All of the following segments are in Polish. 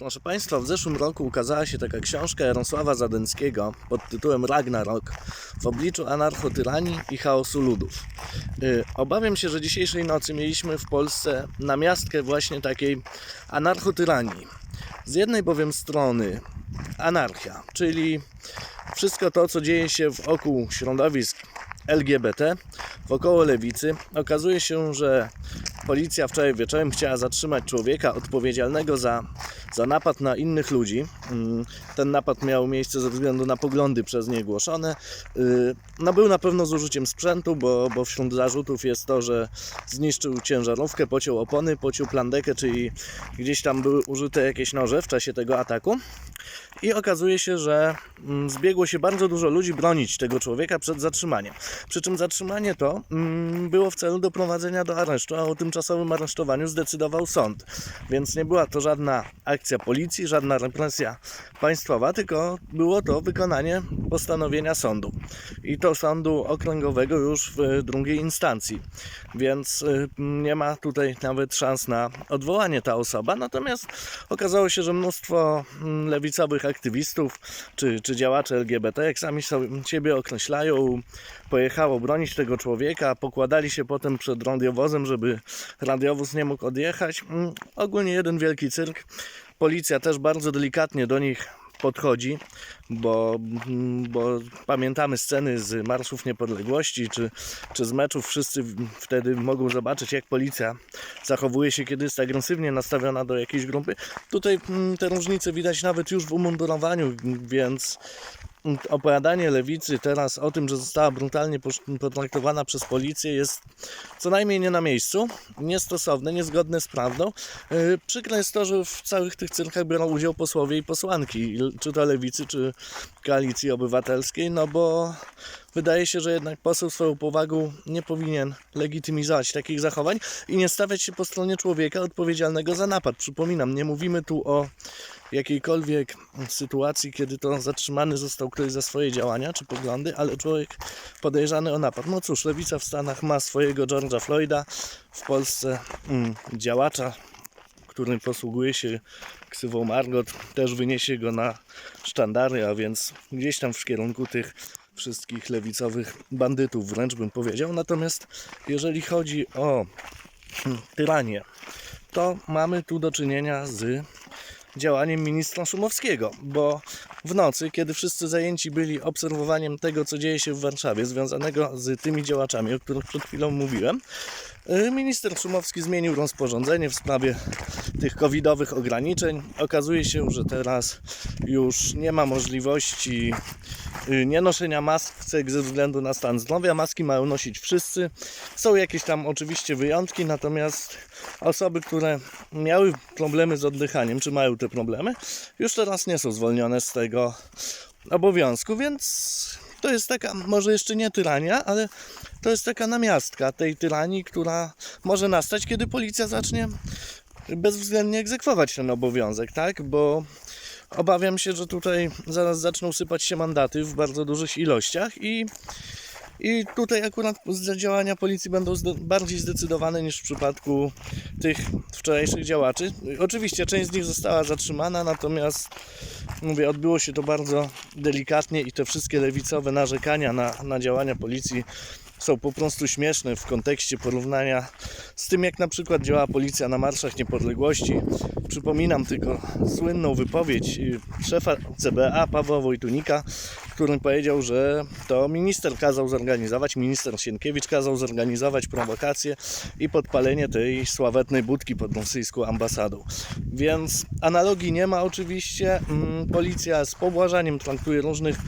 Proszę Państwa, w zeszłym roku ukazała się taka książka Jarosława Zadęckiego pod tytułem Ragnarok w obliczu anarchotyranii i chaosu ludów. Y, Obawiam się, że dzisiejszej nocy mieliśmy w Polsce namiastkę właśnie takiej anarchotyranii. Z jednej bowiem strony anarchia, czyli wszystko to, co dzieje się wokół środowisk LGBT, wokoło lewicy. Okazuje się, że policja wczoraj wieczorem chciała zatrzymać człowieka odpowiedzialnego za, za napad na innych ludzi. Mm, Ten napad miał miejsce ze względu na poglądy przez nie głoszone. Yy, No był na pewno z użyciem sprzętu, bo, bo wśród zarzutów jest to, że zniszczył ciężarówkę, pociął opony, pociął plandekę, czyli gdzieś tam były użyte jakieś noże w czasie tego ataku. I okazuje się, że mm, zbiegło się bardzo dużo ludzi bronić tego człowieka przed zatrzymaniem. Przy czym zatrzymanie to mm, było w celu doprowadzenia do aresztu, a o tymczasowym aresztowaniu zdecydował sąd. Więc nie była to żadna akcja policji, żadna represja państwowa, tylko było to wykonanie postanowienia sądu. I to sądu okręgowego już w drugiej instancji. Więc y, nie ma tutaj nawet szans na odwołanie ta osoba. Natomiast okazało się, że mnóstwo mm, lewicowych aktywistów czy, czy działaczy LGBT, jak sami sobie siebie określają, pojechało bronić tego człowieka, pokładali się potem przed radiowozem, żeby radiowóz nie mógł odjechać. Mm, Ogólnie jeden wielki cyrk. Policja też bardzo delikatnie do nich podchodzi, bo, bo pamiętamy sceny z Marszów Niepodległości czy, czy z meczów. Wszyscy wtedy mogą zobaczyć, jak policja zachowuje się, kiedy jest agresywnie nastawiona do jakiejś grupy. Tutaj mm, te różnice widać nawet już w umundurowaniu, więc opowiadanie lewicy teraz o tym, że została brutalnie potraktowana przez policję jest co najmniej nie na miejscu, niestosowne, niezgodne z prawdą. Yy, Przykre jest to, że w całych tych cyrkach biorą udział posłowie i posłanki, czy to lewicy, czy koalicji obywatelskiej, no bo wydaje się, że jednak poseł swoją powagą nie powinien legitymizować takich zachowań i nie stawiać się po stronie człowieka odpowiedzialnego za napad. Przypominam, nie mówimy tu o jakiejkolwiek sytuacji, kiedy to zatrzymany został ktoś za swoje działania czy poglądy, ale człowiek podejrzany o napad. No cóż, lewica w Stanach ma swojego George'a Floyda, w Polsce mm, działacza, który posługuje się ksywą Margot, też wyniesie go na sztandary, a więc gdzieś tam w kierunku tych wszystkich lewicowych bandytów, wręcz bym powiedział. Natomiast jeżeli chodzi o hmm, tyranię, to mamy tu do czynienia z działaniem ministra Szumowskiego, bo w nocy, kiedy wszyscy zajęci byli obserwowaniem tego, co dzieje się w Warszawie, związanego z tymi działaczami, o których przed chwilą mówiłem, minister Szumowski zmienił rozporządzenie w sprawie tych covidowych ograniczeń. Okazuje się, że teraz już nie ma możliwości y, nie noszenia masek ze względu na stan zdrowia. Maski mają nosić wszyscy. Są jakieś tam oczywiście wyjątki, natomiast osoby, które miały problemy z oddychaniem, czy mają te problemy, już teraz nie są zwolnione z tego obowiązku, więc to jest taka, może jeszcze nie tyrania, ale to jest taka namiastka tej tyranii, która może nastać, kiedy policja zacznie bezwzględnie egzekwować ten obowiązek, tak? Bo obawiam się, że tutaj zaraz zaczną sypać się mandaty w bardzo dużych ilościach i i tutaj akurat działania policji będą zde- bardziej zdecydowane niż w przypadku tych wczorajszych działaczy. Oczywiście część z nich została zatrzymana, natomiast mówię, odbyło się to bardzo delikatnie i te wszystkie lewicowe narzekania na, na działania policji są po prostu śmieszne w kontekście porównania z tym, jak na przykład działa policja na marszach niepodległości. Przypominam tylko słynną wypowiedź szefa CBA Pawła Wojtunika, którym powiedział, że to minister kazał zorganizować, minister Sienkiewicz kazał zorganizować prowokację i podpalenie tej sławetnej budki pod rosyjską ambasadą. Więc analogii nie ma oczywiście. Mm, Policja z pobłażaniem traktuje różnych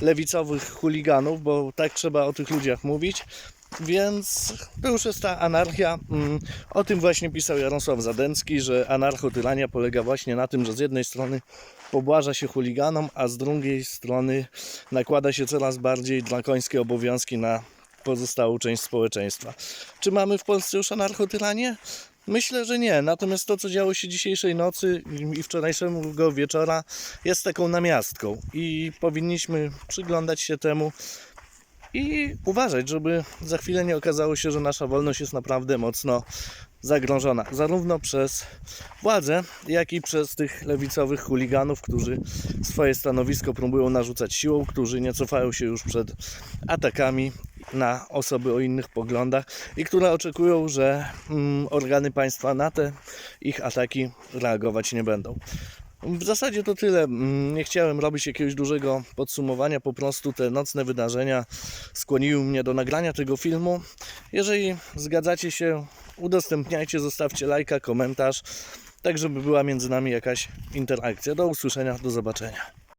lewicowych chuliganów, bo tak trzeba o tych ludziach mówić. Więc jest ta anarchia. Mm, O tym właśnie pisał Jarosław Zadęcki, że anarchotyrania polega właśnie na tym, że z jednej strony pobłaża się chuliganom, a z drugiej strony nakłada się coraz bardziej drakońskie obowiązki na pozostałą część społeczeństwa. Czy mamy w Polsce już anarchotyranię? Myślę, że nie. Natomiast to, co działo się dzisiejszej nocy i wczorajszego wieczora, jest taką namiastką i powinniśmy przyglądać się temu i uważać, żeby za chwilę nie okazało się, że nasza wolność jest naprawdę mocno zagrożona zarówno przez władze, jak i przez tych lewicowych chuliganów, którzy swoje stanowisko próbują narzucać siłą, którzy nie cofają się już przed atakami na osoby o innych poglądach i które oczekują, że mm, organy państwa na te ich ataki reagować nie będą. W zasadzie to tyle. Mm, Nie chciałem robić jakiegoś dużego podsumowania, po prostu te nocne wydarzenia skłoniły mnie do nagrania tego filmu. Jeżeli zgadzacie się, udostępniajcie, zostawcie lajka, komentarz, tak żeby była między nami jakaś interakcja. Do usłyszenia, do zobaczenia.